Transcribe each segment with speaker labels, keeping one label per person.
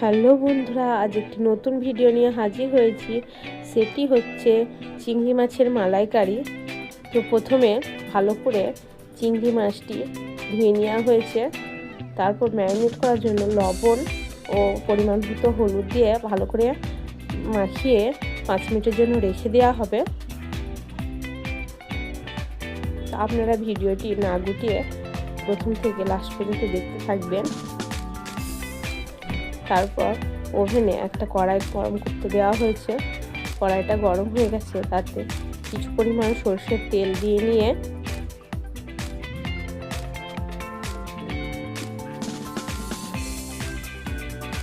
Speaker 1: Hello বন্ধুরা, আজ একটি নতুন ভিডিও নিয়ে হাজির হয়েছি। সেটি হচ্ছে চিংড়ি মাছের মালাইকারি। তো প্রথমে ভালো করে চিংড়ি মাছটি ধুয়ে নেওয়া হয়েছে। তারপর ম্যারিনেট করার জন্য লবণ ও পরিমাণ মতো হলুদ দিয়ে ভালো করে মাখিয়ে পাঁচ মিনিটের জন্য রেখে দেওয়া হবে। আপনারা ভিডিওটি না গুটিয়ে প্রথম থেকে লাস্ট পর্যন্ত দেখতে থাকবেন। তারপর ওভেনে একটা কড়াই গরম করতে দেওয়া হয়েছে। কড়াইটা গরম হয়ে গেছে, তাতে কিছু পরিমাণ সর্ষের তেল দিয়ে নিয়ে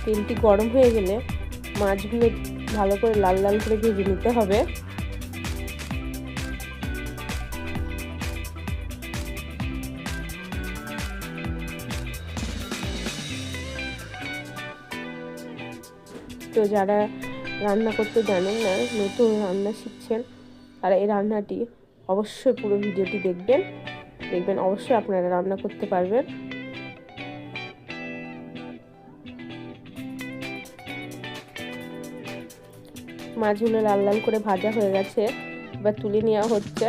Speaker 1: তেলটি গরম হয়ে গেলে মাছগুলো ভালো করে লাল লাল করে ভেজে নিতে হবে। তো যারা রান্না করতে জানেন না, নতুন রান্না শিখছেন তারা এই রান্নাটি অবশ্যই পুরো ভিডিওটি দেখবেন। দেখবেন অবশ্যই আপনারা রান্না করতে পারবেন। মাছগুলো লাল লাল করে ভাজা হয়ে গেছে, এবার তুলে নেওয়া হচ্ছে।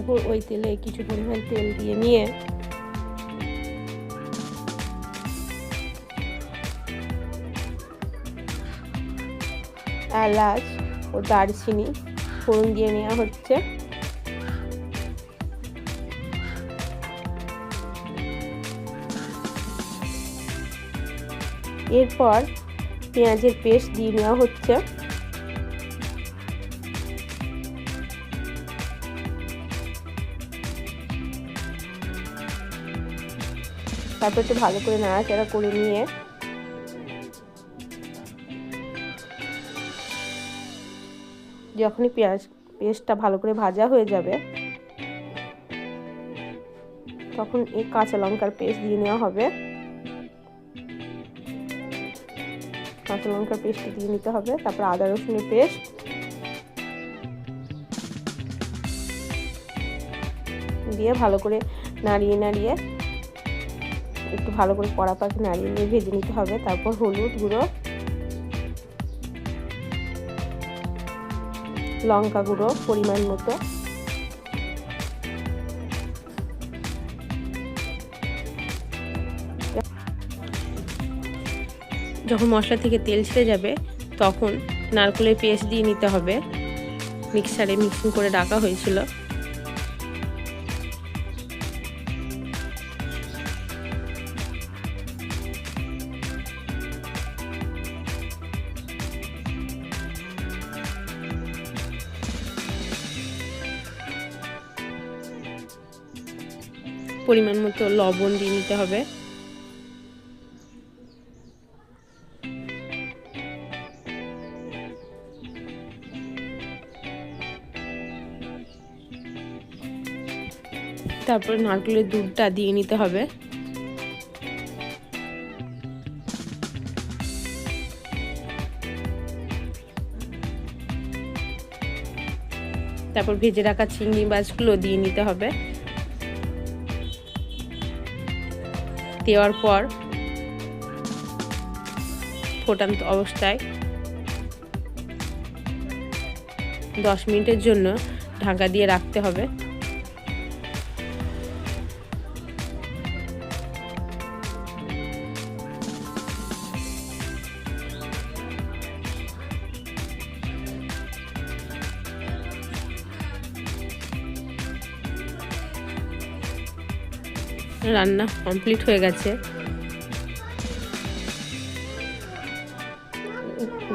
Speaker 1: তারপর ওই তেলে কিছু পরিমাণ তেল দিয়ে নিয়ে। এলাচ ও দারচিনি ফোড়ন দিয়ে নেওয়া হচ্ছে। এরপর পেঁয়াজের পেস্ট দিয়ে নেওয়া হচ্ছে। তারপর একটু ভালো করে নাড়াচাড়া করে নিয়ে যখনই পেঁয়াজ পেস্টটা ভালো করে ভাজা হয়ে যাবে, তখন এই কাঁচা লঙ্কার পেস্ট দিয়ে নেওয়া হবে। কাঁচা লঙ্কার পেস্ট দিয়ে নিতে হবে, তারপর আদা রসুনের পেস্ট। দিয়ে ভালো করে নাড়িয়ে নাড়িয়ে একটু ভালো করে কড়া পাখি নাড়িয়ে নিয়ে ভেজে নিতে হবে। তারপর হলুদ গুঁড়ো, লঙ্কা গুঁড়ো পরিমাণ মতো। যখন মশলা থেকে তেল ছেড়ে যাবে, তখন নারকেলের পেস্ট দিয়ে নিতে হবে। মিক্সারে মিক্সিং করে রাখা হয়েছিল। পরিমাণ মতো লবণ দিয়ে নিতে হবে। তারপরে নারকেলের দুধটা দিয়ে নিতে হবে। তারপর ভেজে রাখা চিংড়ি মাছগুলো দিয়ে নিতে হবে। দেওয়ার পর ফোটান্ত অবস্থায় দশ মিনিটের জন্য ঢাকা দিয়ে রাখতে হবে। রান্না কমপ্লিট হয়ে গেছে।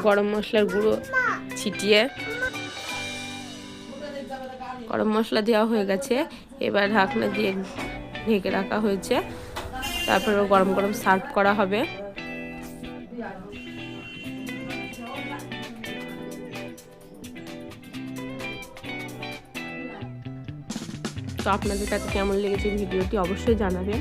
Speaker 1: গরম মশলার গুঁড়ো ছিটিয়ে গরম মশলা দেওয়া হয়ে গেছে। এবার ঢাকনা দিয়ে ঢেকে রাখা হয়েছে। তারপরে গরম গরম সার্ভ করা হবে। তো আপনাদের কাছে কেমন লেগেছে ভিডিওটি অবশ্যই জানাবেন।